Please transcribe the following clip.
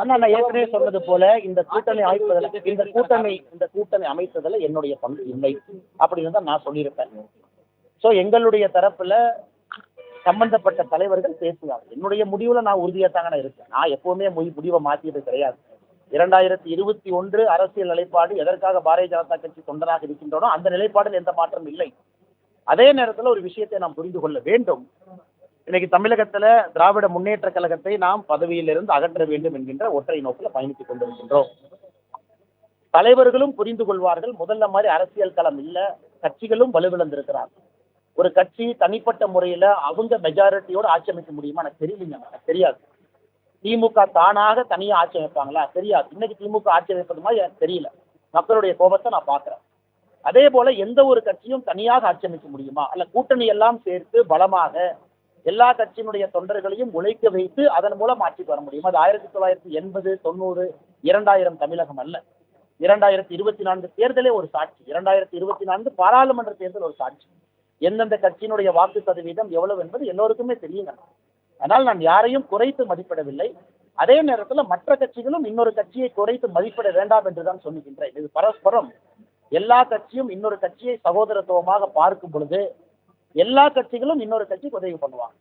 ஆனா நான் ஏற்கனவே சொன்னது போல இந்த கூட்டணி அமைப்பதில் இந்த கூட்டணி இந்த கூட்டணி அமைத்ததுல என்னுடைய பங்கு இல்லை அப்படின்னு தான் நான் சொல்லியிருப்பேன். ஸோ எங்களுடைய தரப்புல சம்பந்தப்பட்ட தலைவர்கள் பேசுவாங்க. என்னுடைய முடிவுல நான் உறுதியாக தாங்க நான் இருக்கேன். நான் எப்பவுமே முடிவை மாற்றியது கிடையாது. இரண்டாயிரத்தி இருபத்தி ஒன்று அரசியல் நிலைப்பாடு எதற்காக பாரதிய ஜனதா கட்சி தொண்டனாக இருக்கின்றனோ அந்த நிலைப்பாடில் எந்த மாற்றம் இல்லை. அதே நேரத்தில் ஒரு விஷயத்தை நாம் புரிந்து கொள்ள வேண்டும். இன்னைக்கு தமிழகத்துல திராவிட முன்னேற்ற கழகத்தை நாம் பதவியிலிருந்து அகற்ற வேண்டும் என்கின்ற ஒற்றை நோக்கில் பயணித்துக் கொண்டிருக்கின்றோம். தலைவர்களும் புரிந்து கொள்வார்கள் முதல்ல மாதிரி அரசியல் களம் இல்ல கட்சிகளும் வலுவிழந்திருக்கிறார் ஒரு கட்சி தனிப்பட்ட முறையில அவங்க மெஜாரிட்டியோட ஆட்சி அமைக்க முடியுமா? எனக்கு தெரியலீங்க எனக்கு தெரியாது. திமுக தானாக தனியா ஆட்சி அமைப்பாங்களா? தெரியாது. இன்னைக்கு திமுக ஆட்சி அமைப்பது மாதிரி எனக்கு தெரியல. மக்களுடைய கோபத்தை நான் பாக்குறேன் அதே போல எந்த ஒரு கட்சியும் தனியாக ஆட்சி அமைக்க முடியுமா? அல்ல கூட்டணி எல்லாம் சேர்த்து பலமாக எல்லா கட்சியினுடைய தொண்டர்களையும் உழைக்க வைத்து அதன் மூலம் ஆட்சிக்கு வர முடியும். அது ஆயிரத்தி தொள்ளாயிரத்தி எண்பது தொண்ணூறு இரண்டாயிரம் தமிழகம் அல்ல. இரண்டாயிரத்தி இருபத்தி நான்கு தேர்தலே ஒரு சாட்சி. இரண்டாயிரத்தி இருபத்தி நான்கு பாராளுமன்ற தேர்தல் ஒரு சாட்சி. எந்தெந்த கட்சியினுடைய வாக்கு சதவீதம் எவ்வளவு என்பது எல்லோருக்குமே தெரியுங்க ஆனால் நான் யாரையும் குறைத்து மதிப்பிடவில்லை. அதே நேரத்தில் மற்ற கட்சிகளும் இன்னொரு கட்சியை குறைத்து மதிப்பிட வேண்டாம் என்றுதான் சொல்லுகின்றேன். இது பரஸ்பரம் எல்லா கட்சியும் இன்னொரு கட்சியை சகோதரத்துவமாக பார்க்கும் பொழுது எல்லா கட்சிகளும் இன்னொரு கட்சிக்கு உதவி பண்ணுவாங்க.